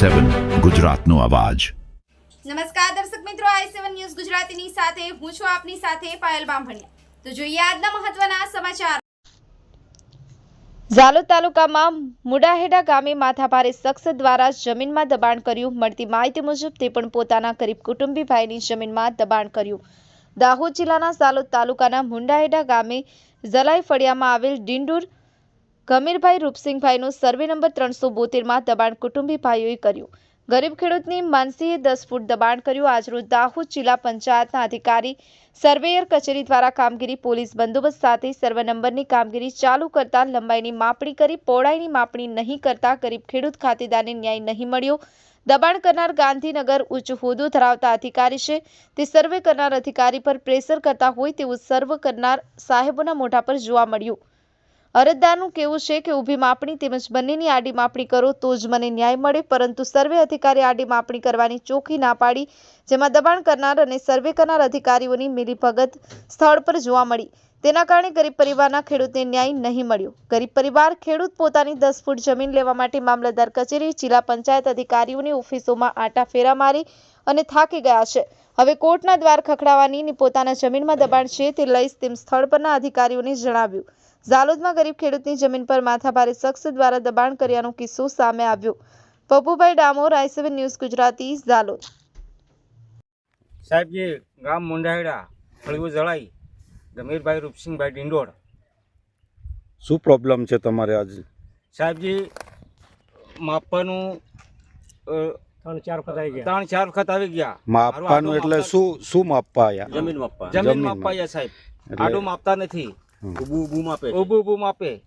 સેવન ગુજરાતનો અવાજ. નમસ્કાર દર્શક મિત્રો આઈ સેવન ન્યૂઝ ગુજરાતીની સાથે હું છું આપની સાથે પાયલ બામભણિયા. તો જોઈએ આજના મહત્વના સમાચાર. ઝાલોદ તાલુકામાં મુડાહેડા ગામે માથાભારે શખ્સ દ્વારા જમીનમાં દબાણ કર્યું. મળતી માહિતી મુજબ તે પણ પોતાના ગરીબ કુટુંબી ભાઈની જમીનમાં દબાણ કર્યું. દાહોદ જિલ્લાના ઝાલોદ તાલુકાના મુંડાહેડા ગામે ઝલાઈ ફળિયામાં આવેલ ડિંડુર ગમીરભાઈ રૂપસિંહભાઈનું સર્વે નંબર ત્રણસો બોતેરમાં દબાણ કુટુંબી ભાઈઓએ કર્યું. ગરીબ ખેડૂતની માનસીએ દસ ફૂટ દબાણ કર્યું. આજરોજ દાહોદ જિલ્લા પંચાયતના અધિકારી, સર્વેયર કચેરી દ્વારા કામગીરી પોલીસ બંદોબસ્ત સાથે સર્વે નંબરની કામગીરી ચાલુ કરતા લંબાઈની માપણી કરી, પહોળાઈની માપણી નહીં કરતા ગરીબ ખેડૂત ખાતેદારને ન્યાય નહીં મળ્યો. દબાણ કરનાર ગાંધીનગર ઉચ્ચ હોદ્દો ધરાવતા અધિકારી છે. તે સર્વે કરનાર અધિકારી પર પ્રેશર કરતા હોય તેવું સર્વ કરનાર સાહેબોના મોઢા પર જોવા મળ્યું. અરજદારનું કહેવું છે કે ઊભી માપણી તેમજ બંનેની આડી માપણી કરો તો જ મને ન્યાય મળે, પરંતુ સર્વે અધિકારી આડી માપણી કરવાની ચોખ્ખી ના પાડી, જેમાં દબાણ કરનાર અને સર્વે કરનાર અધિકારીઓની મિલીભગત સ્થળ પર જોવા મળી. તેના કારણે ગરીબ પરિવારના ખેડૂતને ન્યાય નહીં મળ્યો. ગરીબ પરિવાર ખેડૂત પોતાની દસ ફૂટ જમીન લેવા માટે મામલતદાર કચેરી, જિલ્લા પંચાયત અધિકારીઓની ઓફિસોમાં આટા ફેરા મારી અને થાકી ગયા છે. હવે કોર્ટના દ્વાર ખખડાવવાની પોતાના જમીનમાં દબાણ છે તે લઈશ તેમ સ્થળ પરના અધિકારીઓને જણાવ્યું. ઝાલોદમાં ગરીબ ખેડૂતની જમીન પર માથાભારે શખ્સ દ્વારા દબાણ કર્યાનો કિસ્સો સામે આવ્યો. Papubhai Damor I seven news Gujarati Zalod. સાહેબજી ગામ મુંડાહેડા હળવું જળાઈ ગમીરભાઈ રૂપસિંહભાઈ ડિંડોળ. શું પ્રોબ્લેમ છે તમારે આજે? સાહેબજી માપવાનું ત્રણ ચાર વખત આવી ગયા. ત્રણ ચાર વખત આવી ગયા. માપવાનું એટલે શું શું માપવા જમીન માપવા. જમીન જમીન માપવા સાહેબ. આડું માપતા નથી. માપે. છે. માપે.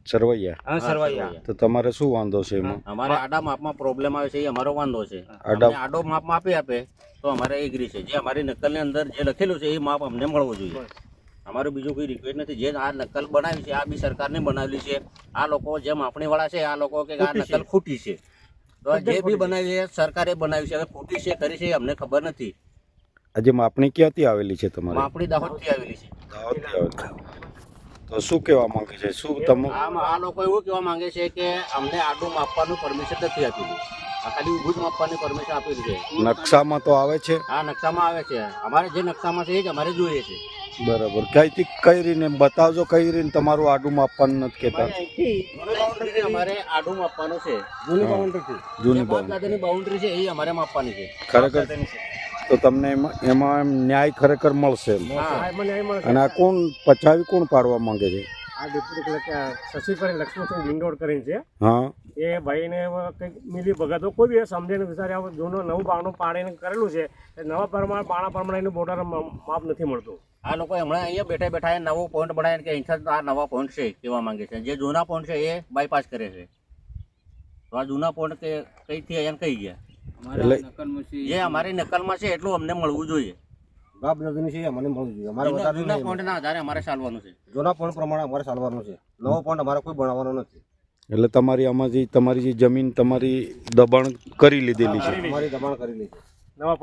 હા સરવૈયા. તો તમારે શું વાંધો છે એમાં? અમારે આડા માપમાં પ્રોબ્લેમ આવે છે એ અમારો વાંધો છે. આડા- આડો માપ માપી આપે તો અમારે એગ્રી છે. જે અમારી નકલની અંદર જે લખેલું છે એ માપ અમને મળવું જોઈએ. અમારું બીજું કોઈ રિક્વેસ્ટ નથી. જે આ નકલ બનાવી છે આ બી સરકારને બનાવેલી છે. આ લોકો જે માપણી વાળા છે આ લોકો કે આ નકલ ખોટી છે. તો જે બી બનાવી છે સરકારે બનાવી છે. હવે ખોટી છે કરી છે એ અમને ખબર નથી. આજે માપણી ક્યાંથી આવેલી છે તમારી? માપણી દાહોદથી આવેલી છે. દાહોદથી આવેલી. તો શું કહેવા માંગે છે? શું તમે આમ આ લોકો એવું કહેવા માંગે છે કે અમને આડું માપવાનું પરમિશન નથી આપેલું ખાલી ઊભું જ માપવાની પરમિશન આપેલી છે નકશામાં તો આવે છે? આ નકશામાં આવે છે. અમારે જે નકશામાં છે એ જ અમારે જોઈએ છે. બરાબર. કઈથી કઈ રીને બતાવજો કઈ રીને તમારું આડું માપવાનું નથી કહેતા? અમારે આડું માપવાનું છે. જૂની બાઉન્ડ્રી જૂની બાઉન્ડ્રી છે એ અમારે માપવાની છે. ખરેખર? તો તમને એમાં એમાં ન્યાય ખરેખર મળશે અને આ કોણ પચાવી કોણ પાડવા માંગે છે? આ ડેપ્યુટી કલેક્ટર શશીભાઈ લક્ષ્મણસિંહ લિંડોડ કરીને છે. હા. એ ભાઈને કંઈક મિલી ભગતો કોઈ બી સમજીને વિચારે આવું જૂનું નવું બાણું પાણીને કરેલું છે એ નવા પ્રમાણ પાણા પ્રમાણે એનું બોર્ડર માપ નથી મળતું. આ લોકો હમણાં અહીંયા બેઠા બેઠા એ નવો પોઈન્ટ બનાવીને કે અહીંથી આ નવા પોઈન્ટ છે કહેવા માંગે છે. જે જૂના પોઈન્ટ છે એ બાયપાસ કરે છે. તો આ જૂના પોઈન્ટ કે કઈથી અહીંયા કઈ ગયા? એટલે જે અમારી નકલમાં છે એટલું અમને મળવું જોઈએ. બાપ નદી છે મને મળવું જોઈએ. અમારે વધારે જૂના પોઈન્ટના આધારે અમારે ચાલવાનું છે. જૂના પોઈન્ટ પ્રમાણે અમારે ચાલવાનું છે. નવો પોઈન્ટ અમારે કોઈ બનાવવાનો નથી. એટલે તમારી અમારી તમારી જે જમીન તમારી દબાણ કરી લીધેલી છે. અમારી દબાણ કરી લીધી. નવા point